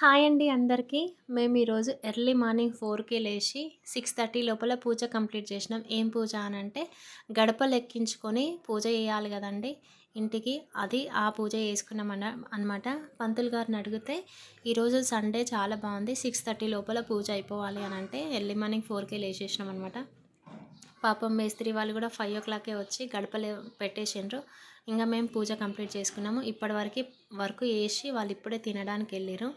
Hi అండి అందరికీ. మేము ఈరోజు ఎర్లీ మార్నింగ్ ఫోర్కి లేచి సిక్స్ థర్టీ లోపల పూజ కంప్లీట్ చేసినాం. ఏం పూజ అని అంటే గడపలు ఎక్కించుకొని పూజ చేయాలి కదండి. ఇంటికి అది ఆ పూజ చేసుకున్నాం అన్న అనమాట పంతులు గారిని అడిగితే ఈరోజు సండే చాలా బాగుంది. సిక్స్ థర్టీ లోపల పూజ అయిపోవాలి అని అంటే ఎర్లీ మార్నింగ్ ఫోర్కే లేచేసినాం అనమాట పాపం మేస్త్రి వాళ్ళు కూడా ఫైవ్ ఓ క్లాకే వచ్చి గడపలే పెట్టేసిండ్రు. ఇంకా మేము పూజ కంప్లీట్ చేసుకున్నాము. ఇప్పటివరకు వర్క్ చేసి వాళ్ళు ఇప్పుడే తినడానికి వెళ్ళారు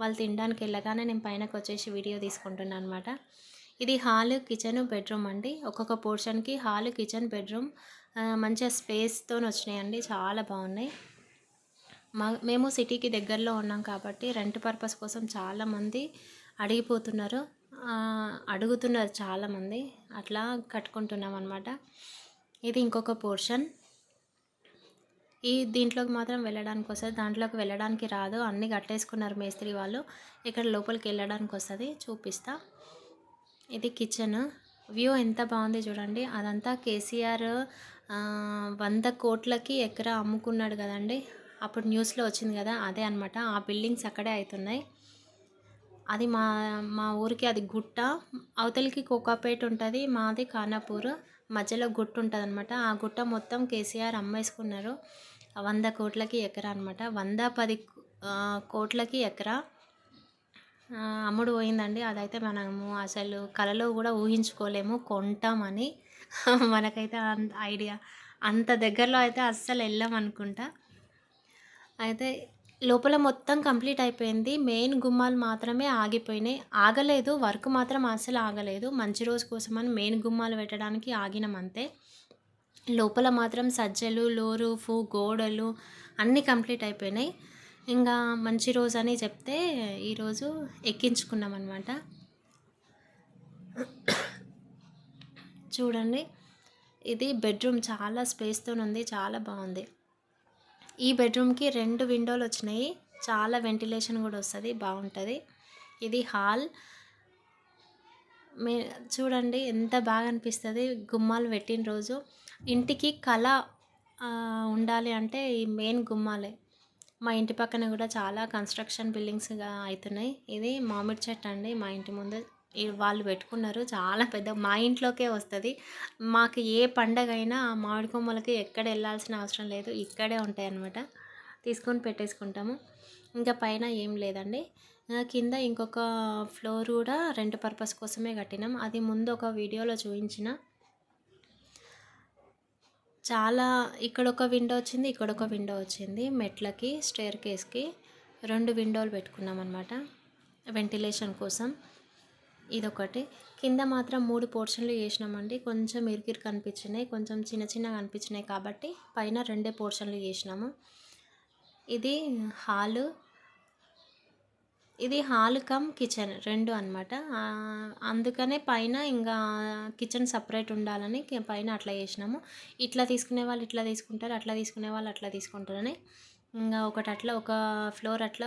వాళ్ళు తినడానికి వెళ్ళగానే నేను పైనకి వచ్చేసి వీడియో తీసుకుంటున్నాను అనమాట ఇది హాల్ కిచెన్ బెడ్రూమ్ అండి. ఒక్కొక్క పోర్షన్కి హాల్ కిచెన్ బెడ్రూమ్ మంచిగా స్పేస్తో వచ్చినాయండి. చాలా బాగున్నాయి. మా మేము సిటీకి దగ్గరలో ఉన్నాం కాబట్టి రెంట్ పర్పస్ కోసం చాలామంది అడిగిపోతున్నారు. అడుగుతున్నారు చాలామంది. అట్లా కట్టుకుంటున్నాం అనమాట ఇది ఇంకొక పోర్షన్. ఈ దీంట్లోకి మాత్రం వెళ్ళడానికి వస్తుంది దాంట్లోకి వెళ్ళడానికి రాదు. అన్నీ కట్టేసుకున్నారు మేస్త్రి వాళ్ళు. ఇక్కడ లోపలికి వెళ్ళడానికి వస్తుంది చూపిస్తా. ఇది కిచెన్. వ్యూ ఎంత బాగుంది చూడండి. అదంతా కేసీఆర్ వంద కోట్లకి ఎకరా అమ్ముకున్నాడు కదండి. అప్పుడు న్యూస్లో వచ్చింది కదా అదే అనమాట ఆ బిల్డింగ్స్ అక్కడే అవుతున్నాయి అది మా మా ఊరికి అది గుట్ట. అవతలికి కోకాపేట ఉంటుంది మాది ఖానాపూర్. మధ్యలో గుట్ట ఉంటుంది అనమాట ఆ గుట్ట మొత్తం కేసీఆర్ అమ్మేసుకున్నారు. వంద కోట్లకి ఎకరా అనమాట వంద పది కోట్లకి ఎకరా. అమ్ముడు పోయిందండి. అదైతే మనము అసలు కలలో కూడా ఊహించుకోలేము. కొంటామని మనకైతే అంత ఐడియా. అంత దగ్గరలో అయితే అస్సలు వెళ్ళాం అనుకుంటా అయితే లోపల మొత్తం కంప్లీట్ అయిపోయింది. మెయిన్ గుమ్మాలు మాత్రమే ఆగిపోయినాయి. ఆగలేదు. వర్క్ మాత్రం అస్సలు ఆగలేదు. మంచి రోజు కోసమని మెయిన్ గుమ్మాలు పెట్టడానికి ఆగినాం అంతే. లోపల మాత్రం సజ్జలు లోరూఫు గోడలు అన్నీ కంప్లీట్ అయిపోయినాయి. ఇంకా మంచి రోజు అని చెప్తే ఈరోజు ఎక్కించుకున్నాం అనమాట చూడండి. ఇది బెడ్రూమ్. చాలా స్పేస్తో ఉంది చాలా బాగుంది. ఈ బెడ్రూమ్కి రెండు విండోలు వచ్చినాయి. చాలా వెంటిలేషన్ కూడా వస్తుంది. బాగుంటుంది. ఇది హాల్. మే చూడండి ఎంత బాగా అనిపిస్తుంది. గుమ్మాలు పెట్టిన రోజు. ఇంటికి కళ ఉండాలి అంటే ఈ మెయిన్ గుమ్మాలే. మా ఇంటి పక్కన కూడా చాలా కన్స్ట్రక్షన్ బిల్డింగ్స్గా అవుతున్నాయి. ఇది మామిడి చెట్టు అండి మా ఇంటి ముందు. వాళ్ళు పెట్టుకున్నారు. చాలా పెద్ద మా ఇంట్లోకే వస్తుంది. మాకు ఏ పండగ అయినా ఆ మామిడి కొమ్మలకి ఎక్కడ వెళ్ళాల్సిన అవసరం లేదు. ఇక్కడే ఉంటాయి అన్నమాట తీసుకొని పెట్టేసుకుంటాము. ఇంకా పైన ఏం లేదండి. కింద ఇంకొక ఫ్లోర్ కూడా రెంట్ పర్పస్ కోసమే కట్టినాం. అది ముందు ఒక వీడియోలో చూపించిన. చాలా ఇక్కడ ఒక విండో వచ్చింది ఇక్కడ ఒక విండో వచ్చింది. మెట్లకి స్టేర్ కేస్కి రెండు విండోలు పెట్టుకున్నాం అనమాట వెంటిలేషన్ కోసం. ఇదొకటి. కింద మాత్రం మూడు పోర్షన్లు చేసినామండి. కొంచెం ఇరికిరికి కనిపించినాయి కొంచెం చిన్న చిన్నగా కనిపించినాయి కాబట్టి పైన రెండే పోర్షన్లు చేసినాము. ఇది హాలు ఇది హాల్ కమ్ కిచెన్ రెండు అనమాట అందుకనే పైన ఇంకా కిచెన్ సపరేట్ ఉండాలని పైన అట్లా చేసినాము. ఇట్లా తీసుకునే వాళ్ళు ఇట్లా తీసుకుంటారు అట్లా తీసుకునే వాళ్ళు అట్లా తీసుకుంటారని. ఇంకా ఒకటి అట్లా ఒక ఫ్లోర్ అట్లా